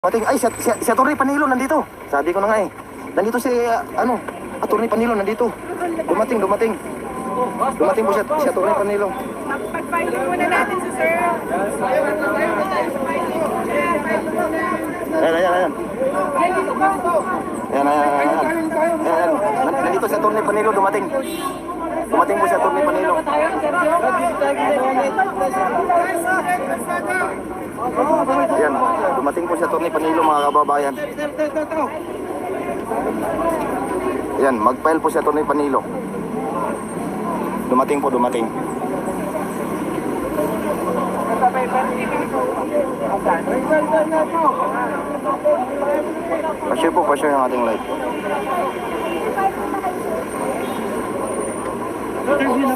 Mating, ay, si, si, si Atty. Panilo nandito. Sabi ko na nga eh. Nandito si, ah, ano, Atty. Panilo nandito. Dumating, dumating. Dumating po si, si Atty. Panilo. Pag-filing muna natin si sir. Ayan, ayan, ayan. Ayan, ayan, ayan. Ayan, ayan. Nan- Nandito si Atty. Panilo, dumating. Dumating po si Atty. Panilo. Ayan, dumating po si Atty. Panilo, mga kababayan. Ayan, mag-file po si Atty. Panilo. Dumating po, dumating. Pa-share po, pa-share ang ating live. Ayan.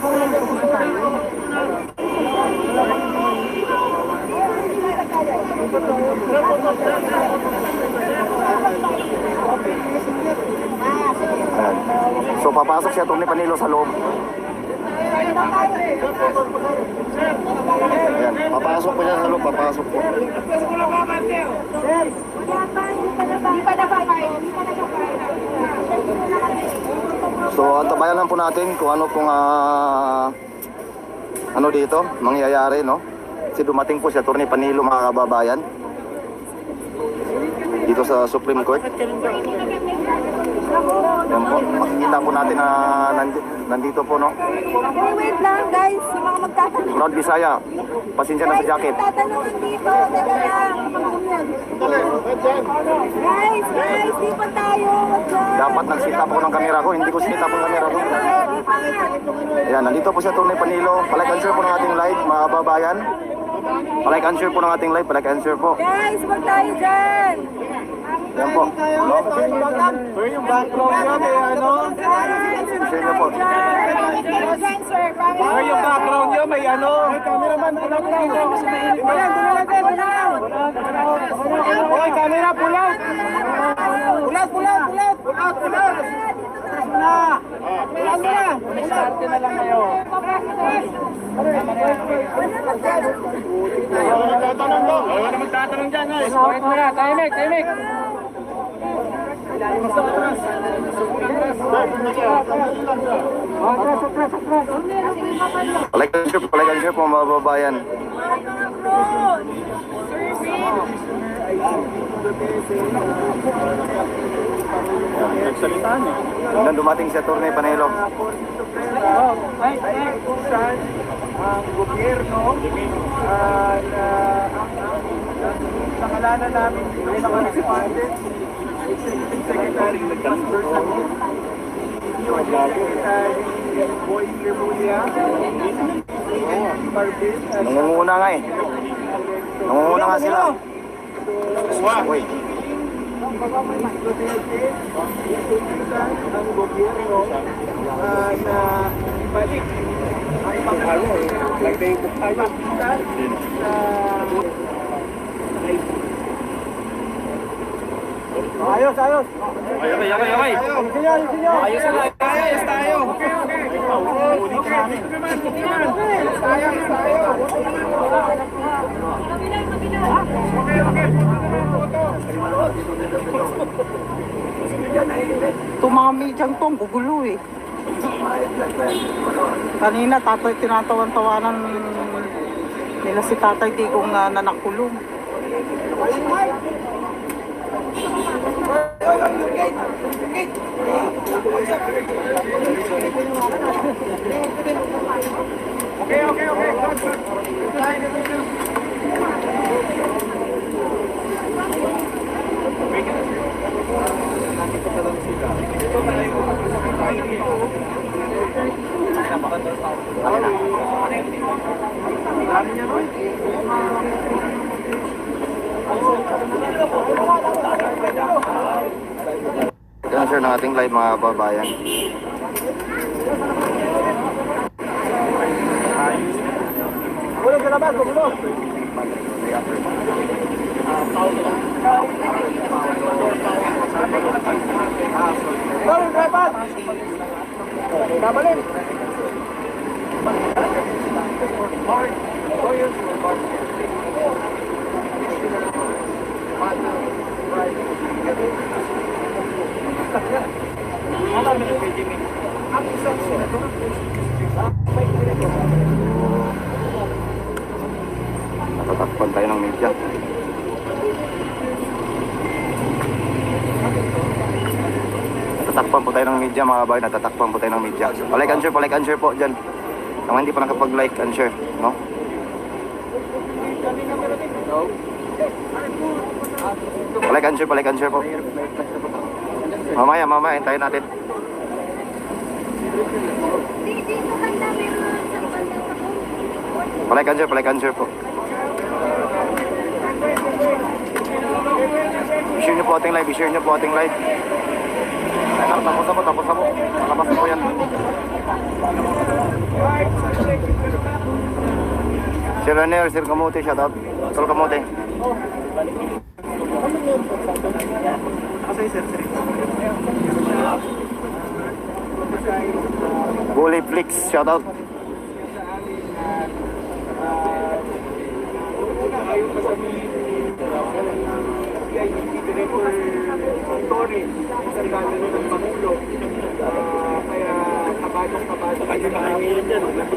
So papasok si Atty. Panilo sa loob. Ayan, papasok po siya sa loob, papasok po. Hindi So antabayan lang po natin kung ano pong ah, ano dito mangyayari no. Kasi dumating po si Atty. Panilo mga kababayan dito sa Supreme Court. Yan po, makikita po natin na nandi- nandito po no. Okay, wait lang guys. Yung mga magtatanong. Proud Bisaya, pasensya na sa jacket. Tatanungan dito. Guys, guys, di pa tayo. Dapat nagsita po ng kamera ko, hindi ko sinita po ng kamera ko. Ayan, nandito po si Atty. Panilo. Palike and share po ng ating live, mga kababayan. Palike and share po ng ating live, palike and share po. Guys, wag tayo dyan. Yan po. Sir, yung background niya may ano? Po. Sir, Sir, yung background niya may ano? Cameraman, pula pula. Pulang, pulang, pulang. Okay, camera, pulang. Pulang, pulang, pulang. Pulang, pulang. Na. Pulang na. Start na lang kayo. Wala magtatanong daw. Wala magtatanong dyan, guys. Wait mo na. Timing, timing. Palike and share po, mga kababayan. Nagsalita niya. Hanggang dumating. Oh, ay, ay, kung saan ang gobyerno uh, na pangalanan namin sa correspondent Executive Secretary Samin yung Secretary Boy at Nangunguna nga eh. Nangunguna nga sila. Uy, Duterte ang gobyerno na ibalik ang pangalanan sa Ayos, ayos. Yabay, yabay, yabay. Ayos nyo, ayos nyo. Ayos na lang. Ayos tayo. Tumami dyan to, ang gugulo eh. Kanina, tatay, tinatawan-tawanan nila si tatay di kong na, na nakulong. Palike and share ng ating live, mga kababayan. Ulo sa Natatakpan tayo ng media. Natatakpan po tayo ng media mga kabay. Natatakpan po tayo ng media. Palike and share, palike and share po dyan. Tama hindi pa nakapag-like and share. No? Palike and share, palike and share po. Mamaya, mamaya, hintayin natin. Share, palike and share po. I-share nyo po ating live, i-share nyo po ating live. Ay, tapos na po, tapos na po. Malabas na po yan. Sir Ranier, Sir Kamote, shout out. Sir Kamote. Bully Flix, shout out.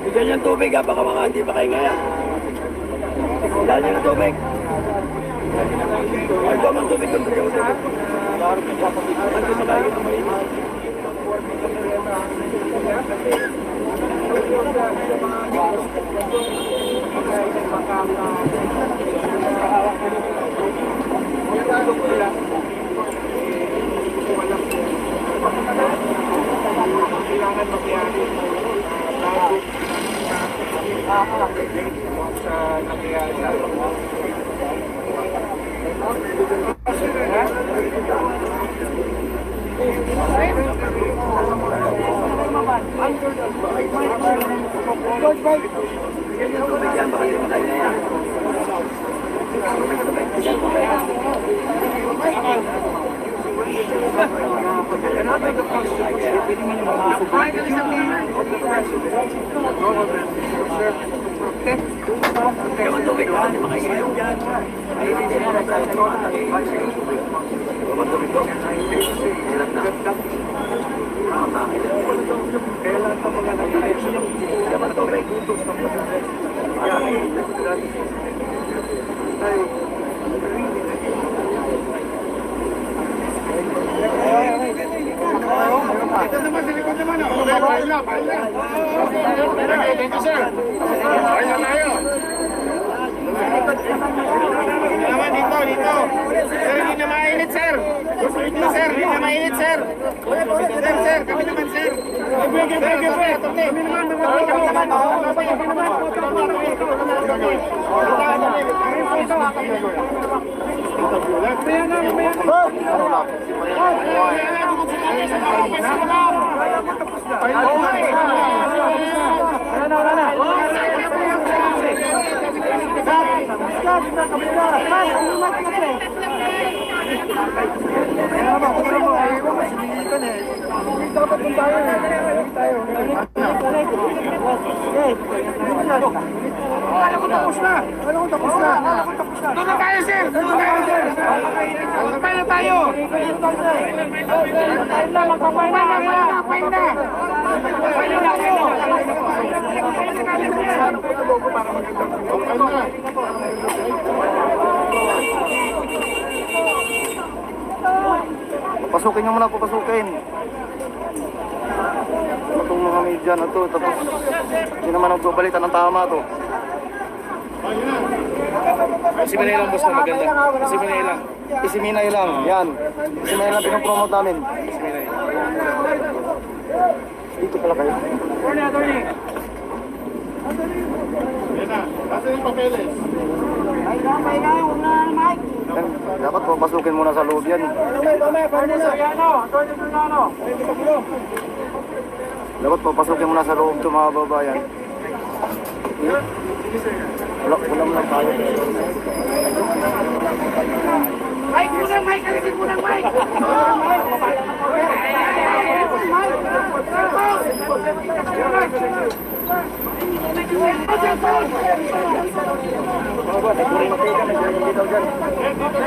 Bigyan niyo ng tubig ha, baka mga hindi makahingaya. Dahil niyo ng tubig. Ay, ito ang tubig. Bigyan mo tubig. Hindi makahingaya ng mainit. Yan, baka hindi makahingaya. Bigyan mo ng tubig ha, hindi makahingaya yung dyan. Ay, hindi mo na tayo ito. Bigyan mo ng tubig doon. Hirap na. Bigyan mo ng tubig. Naman dito, dito. Sir, hindi na mainit, sir. Dito, sir, hindi na mainit, sir. Sir, sir, kami naman, sir. Sir, sir, kami naman. Alam ko tapos na. Alam ko tapos na. Alam ko tapos na. Doon sir. Doon na tayo, sir. Magpapay na tayo. Magpapay na, nyo muna, papasukin. Itong mga media na to, tapos hindi naman nagbabalitan ng tama to. Si Manila boss na maganda. Si Manila. Isiminay lang, yan. Isiminay lang pinapromote namin. Dito pala kayo. Yan, Dapat papasukin muna sa loob yan. Dapat papasokin mo na sa loob ito mga babayan. Wala, wala mo lang tayo. Mike, muna Mike! Kalitin muna Mike! Mike! Mike!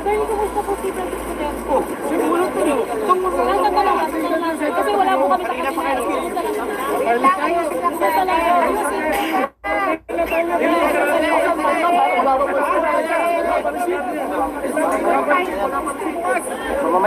Attorney, kumusta po si Francis Gutierrez? Oh, sir, wala to rin. Itong mga lang na lang, nasa lang lang, sir. Kasi wala po kami sa kapitay. Isa lang. Isa sa lang. Isa sa lang.